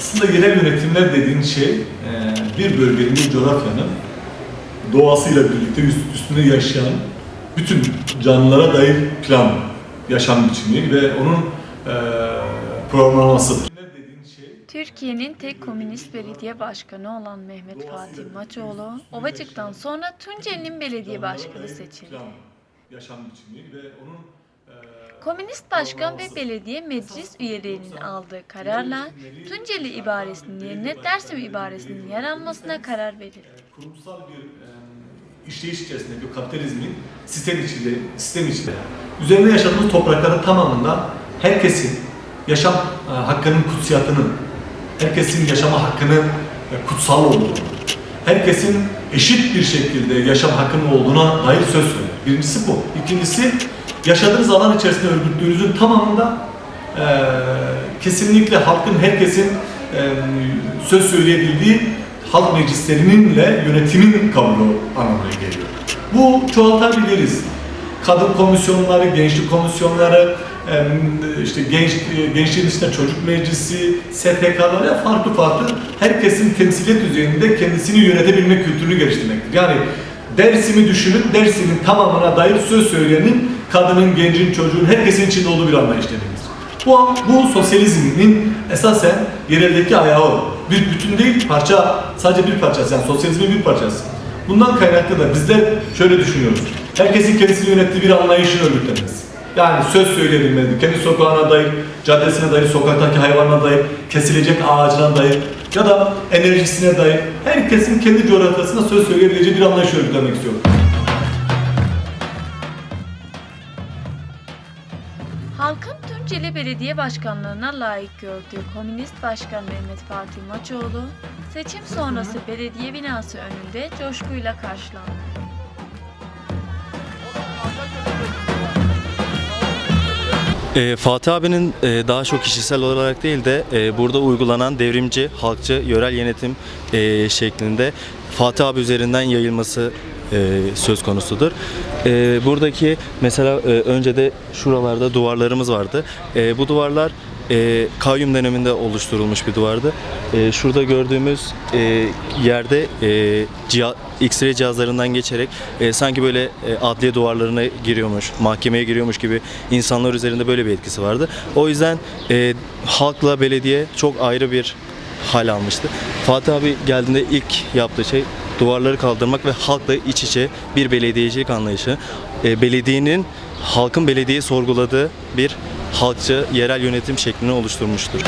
Aslında yerel yönetimler dediğin şey e, bir bölgenin, bir coğrafyanın doğasıyla birlikte üst- üstünde yaşayan bütün canlılara dair plan, yaşam biçimi ve onun e, programlamasıdır. Şey Türkiye'nin tek komünist belediye başkanı olan Mehmet Fatih Maçoğlu, Ovacık'tan sonra Tunceli'nin belediye başkanı seçildi. Plan, yaşam biçimi ve onun e, Komünist başkan ve belediye meclis üyelerinin aldığı kararla Tunceli ibaresinin yerine Dersim ibaresinin yer almasına karar verildi. kurumsal bir e, işleyiş içerisinde bir kapitalizmin sistem içinde, sistem içinde üzerinde yaşadığımız toprakların tamamında herkesin yaşam e, hakkının kutsiyatının, herkesin yaşama hakkını e, kutsal olduğunu, herkesin eşit bir şekilde yaşam hakkının olduğuna dair söz söylüyor. Birincisi bu. İkincisi yaşadığınız alan içerisinde örgütlüğünüzün tamamında e, kesinlikle halkın, herkesin e, söz söyleyebildiği halk meclislerininle yönetimin kabulü anlamına geliyor. Bu çoğaltabiliriz. Kadın komisyonları, gençlik komisyonları, işte genç gençliğin içinde çocuk meclisi, STK'lar ya farklı farklı herkesin temsiliyet düzeyinde kendisini yönetebilme kültürünü geliştirmektir. Yani Dersim'i düşünün, Dersim'in tamamına dair söz söyleyenin kadının, gencin, çocuğun herkesin içinde olduğu bir anlayış dediğimiz. Bu, bu sosyalizmin esasen yereldeki ayağı. Bir bütün değil, parça, sadece bir parçası. Yani sosyalizmin bir parçası. Bundan kaynaklı da bizler şöyle düşünüyoruz. Herkesin kendisini yönettiği bir anlayışın örgütlenmesi. Yani söz söyleyebilmeli, kendi sokağına dair, caddesine dair, sokaktaki hayvanına dair, kesilecek ağacına dair ya da enerjisine dair herkesin kendi coğrafyasında söz söyleyebileceği bir anlayış örgütlemek istiyor. Halkın Tunceli Belediye Başkanlığına layık gördüğü Komünist Başkan Mehmet Fatih Maçoğlu, seçim sonrası belediye binası önünde coşkuyla karşılandı. Ee, Fatih abinin e, daha çok kişisel olarak değil de e, burada uygulanan devrimci, halkçı, yörel yönetim e, şeklinde Fatih abi üzerinden yayılması e, söz konusudur. E, buradaki mesela e, önce de şuralarda duvarlarımız vardı. E, bu duvarlar e, kayyum döneminde oluşturulmuş bir duvardı. E, şurada gördüğümüz e, yerde e, ciha- X-ray cihazlarından geçerek e, sanki böyle e, adliye duvarlarına giriyormuş, mahkemeye giriyormuş gibi insanlar üzerinde böyle bir etkisi vardı. O yüzden e, halkla belediye çok ayrı bir hal almıştı. Fatih abi geldiğinde ilk yaptığı şey duvarları kaldırmak ve halkla iç içe bir belediyecilik anlayışı. E, belediyenin halkın belediyeyi sorguladığı bir halkçı yerel yönetim şeklini oluşturmuştur.